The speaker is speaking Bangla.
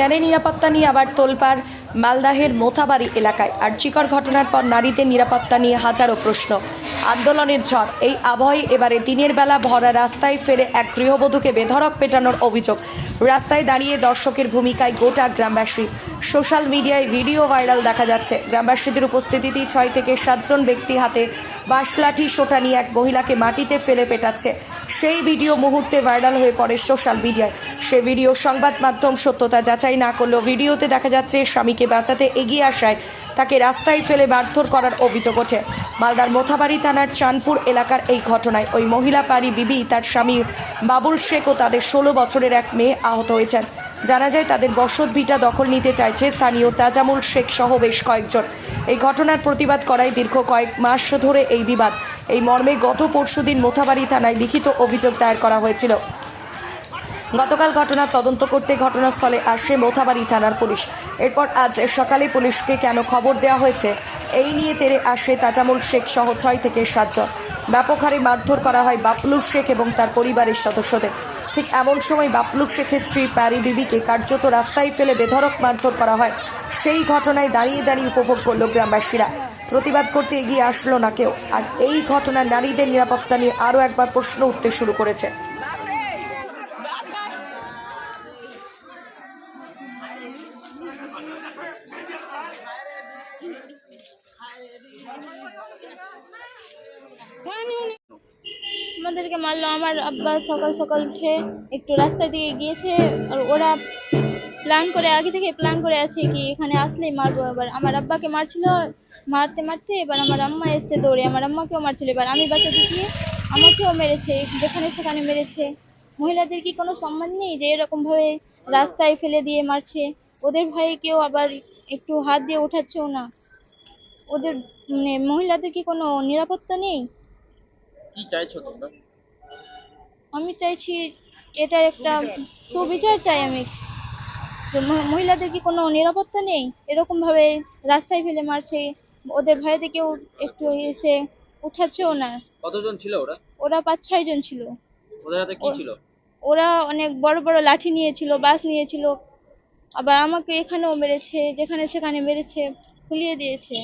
নারী নিরাপত্তা নিয়ে আবার তোলপাড়, মালদাহের মোথাবাড়ি এলাকায় আর চিকর ঘটনার পর নারীদের নিরাপত্তা নিয়ে হাজারো প্রশ্ন। আন্দোলনের ঝড়। এই আবহে এবারে দিনের বেলা ভরা রাস্তায় ফেলে এক গৃহবধূকে বেধড়ক পেটানোর অভিযোগ। রাস্তায় দাঁড়িয়ে দর্শকের ভূমিকায় গোটা গ্রামবাসী। সোশ্যাল মিডিয়ায় ভিডিও ভাইরাল দেখা যাচ্ছে। গ্রামবাসীদের উপস্থিতিতে ছয় থেকে সাতজন ব্যক্তি হাতে বাঁশলাঠি সোটা নিয়ে এক মহিলাকে মাটিতে ফেলে পেটাচ্ছে। সেই ভিডিও মুহূর্তে ভাইরাল হয়ে পড়ে সোশ্যাল মিডিয়ায়। সে ভিডিও সংবাদ মাধ্যম সত্যতা যাচাই না করলেও ভিডিওতে দেখা যাচ্ছে স্বামীকে বাঁচাতে এগিয়ে আসায় তাকে রাস্তায় ফেলে মারধর করার অভিযোগ ওঠে। মালদার মোথাবাড়ি থানার চাঁদপুর এলাকার এই ঘটনায় ওই মহিলা পারি বিবি, তার স্বামী বাবুল শেখ ও তাদের ষোলো বছরের এক মেয়ে আহত হয়েছেন। জানা যায় তাদের বসত ভিটা দখল নিতে চাইছে স্থানীয় তাজামুল শেখ সহ বেশ কয়েকজন। এই ঘটনার প্রতিবাদ করায় দীর্ঘ কয়েক মাস ধরে এই বিবাদ। এই মর্মে গত পরশুদিন মোথাবাড়ি থানায় লিখিত অভিযোগ দায়ের করা হয়েছিল। গতকাল ঘটনার তদন্ত করতে ঘটনাস্থলে আসে মোথাবাড়ি থানার পুলিশ। এরপর আজ সকালে পুলিশকে কেন খবর দেওয়া হয়েছে, এই নিয়ে তেরে আসে তাজামুল শেখ সহ ছয় থেকে সাতজন ব্যাপক হারে মারধর করা হয় বাপলুর শেখ এবং তার পরিবারের সদস্যদের। ঠিক এমন সময় বাপলু শেখের স্ত্রী প্যারি বিবিকে কার্যত রাস্তায় ফেলে বেধড়ক মারধর করা হয়। সেই ঘটনায় দাঁড়িয়ে দাঁড়িয়ে উপভোগ করল গ্রামবাসীরা। প্রতিবাদ করতে এগিয়ে আসলো না কেউ। আর এই ঘটনায় নারীদের নিরাপত্তা নিয়ে আরও একবার প্রশ্ন উঠতে শুরু করেছে। আমাদেরকে মারলো, আমার আব্বা সকাল সকাল উঠে একটু রাস্তার দিকে গিয়েছে ওরা প্ল্যান করে, আগে থেকে প্ল্যান করে আছে কি এখানে আসলেই মারবো। এবার আমার আব্বাকে মারছিল, মারতে মারতে এবার আমার আম্মা এসছে দৌড়ে, আমার আম্মাকেও মারছিল। এবার আমি বাঁচাতে গিয়ে আমাকেও মেরেছে, যেখানে সেখানে মেরেছে। মহিলাদের কি কোনো সম্মান নেই যে এরকম ভাবে রাস্তায় ফেলে দিয়ে মারছে? ওদের ভয়ে কেউ আবার একটু হাত দিয়ে ওঠাচ্ছেও না। ওদের মানে মহিলাদের কি কোনো নিরাপত্তা নেই? কি চাইছো তোমরা? আমি চাইছি এটা একটা সুবিচার চাই আমি। মহিলাদের কি কোনো নিরাপত্তা নেই? এরকম ভাবে রাস্তায় ফেলে মারছে ওদের ভয়েতে কেউ একটু এসে উঠাচ্ছেও না। কতজন ছিল ওরা? ওরা পাঁচ ছয় জন ছিল। ওদের হাতে কি ছিল? ওরা অনেক বড় বড় লাঠি নিয়েছিল বাস নিয়েছিল আবার আমাকে এখানেও মেরেছে যেখানে সেখানে মেরেছে ফুলিয়ে দিয়েছে।